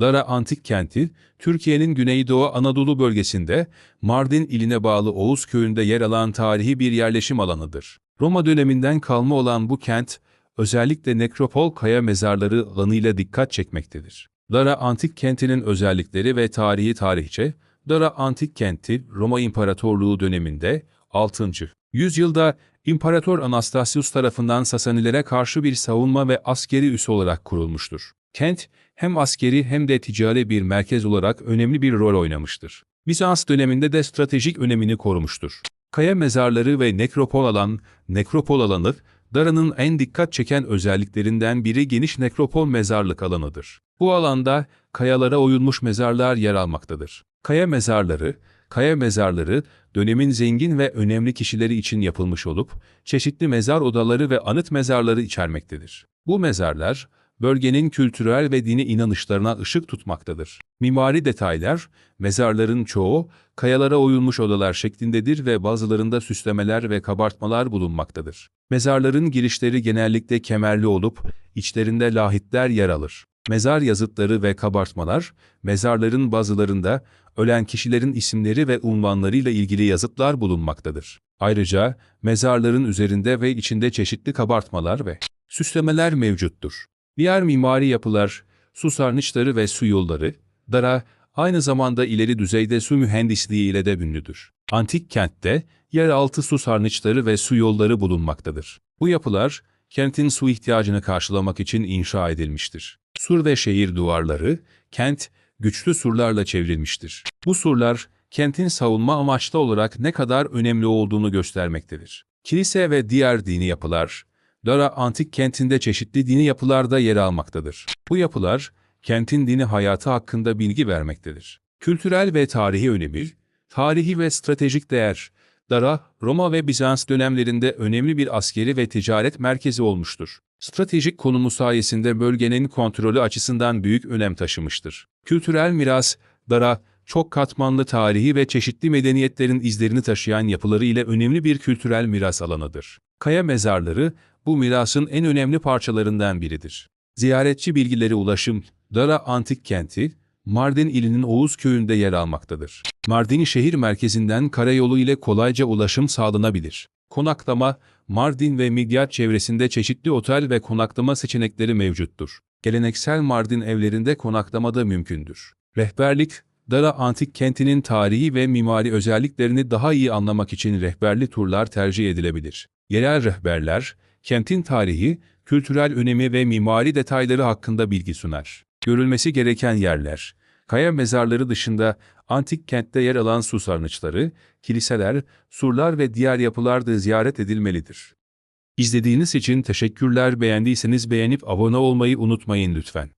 Dara Antik Kenti, Türkiye'nin Güneydoğu Anadolu bölgesinde Mardin iline bağlı Oğuz köyünde yer alan tarihi bir yerleşim alanıdır. Roma döneminden kalma olan bu kent, özellikle nekropol kaya mezarları alanıyla dikkat çekmektedir. Dara Antik Kenti'nin özellikleri ve tarihi tarihçe, Dara Antik Kenti, Roma İmparatorluğu döneminde 6. yüzyılda İmparator Anastasius tarafından Sasanilere karşı bir savunma ve askeri üs olarak kurulmuştur. Kent, hem askeri hem de ticari bir merkez olarak önemli bir rol oynamıştır. Bizans döneminde de stratejik önemini korumuştur. Kaya mezarları ve nekropol alan, nekropol alanı, Dara'nın en dikkat çeken özelliklerinden biri geniş nekropol mezarlık alanıdır. Bu alanda kayalara oyulmuş mezarlar yer almaktadır. Kaya mezarları, kaya mezarları dönemin zengin ve önemli kişileri için yapılmış olup, çeşitli mezar odaları ve anıt mezarları içermektedir. Bu mezarlar, bölgenin kültürel ve dini inanışlarına ışık tutmaktadır. Mimari detaylar, mezarların çoğu, kayalara oyulmuş odalar şeklindedir ve bazılarında süslemeler ve kabartmalar bulunmaktadır. Mezarların girişleri genellikle kemerli olup, içlerinde lahitler yer alır. Mezar yazıtları ve kabartmalar, mezarların bazılarında ölen kişilerin isimleri ve unvanlarıyla ilgili yazıtlar bulunmaktadır. Ayrıca mezarların üzerinde ve içinde çeşitli kabartmalar ve süslemeler mevcuttur. Diğer mimari yapılar, su sarnıçları ve su yolları, Dara, aynı zamanda ileri düzeyde su mühendisliği ile de ünlüdür. Antik kentte, yeraltı su sarnıçları ve su yolları bulunmaktadır. Bu yapılar, kentin su ihtiyacını karşılamak için inşa edilmiştir. Sur ve şehir duvarları, kent, güçlü surlarla çevrilmiştir. Bu surlar, kentin savunma amaçlı olarak ne kadar önemli olduğunu göstermektedir. Kilise ve diğer dini yapılar, Dara antik kentinde çeşitli dini yapılarda yer almaktadır. Bu yapılar, kentin dini hayatı hakkında bilgi vermektedir. Kültürel ve tarihi önemi, tarihi ve stratejik değer, Dara, Roma ve Bizans dönemlerinde önemli bir askeri ve ticaret merkezi olmuştur. Stratejik konumu sayesinde bölgenin kontrolü açısından büyük önem taşımıştır. Kültürel miras, Dara, çok katmanlı tarihi ve çeşitli medeniyetlerin izlerini taşıyan yapıları ile önemli bir kültürel miras alanıdır. Kaya mezarları, bu mirasın en önemli parçalarından biridir. Ziyaretçi bilgileri ulaşım, Dara Antik Kenti, Mardin ilinin Oğuz köyünde yer almaktadır. Mardin şehir merkezinden karayolu ile kolayca ulaşım sağlanabilir. Konaklama, Mardin ve Midyat çevresinde çeşitli otel ve konaklama seçenekleri mevcuttur. Geleneksel Mardin evlerinde konaklama da mümkündür. Rehberlik, Dara Antik Kenti'nin tarihi ve mimari özelliklerini daha iyi anlamak için rehberli turlar tercih edilebilir. Yerel rehberler, kentin tarihi, kültürel önemi ve mimari detayları hakkında bilgi sunar. Görülmesi gereken yerler, kaya mezarları dışında antik kentte yer alan su sarnıçları, kiliseler, surlar ve diğer yapılar da ziyaret edilmelidir. İzlediğiniz için teşekkürler beğendiyseniz beğenip abone olmayı unutmayın lütfen.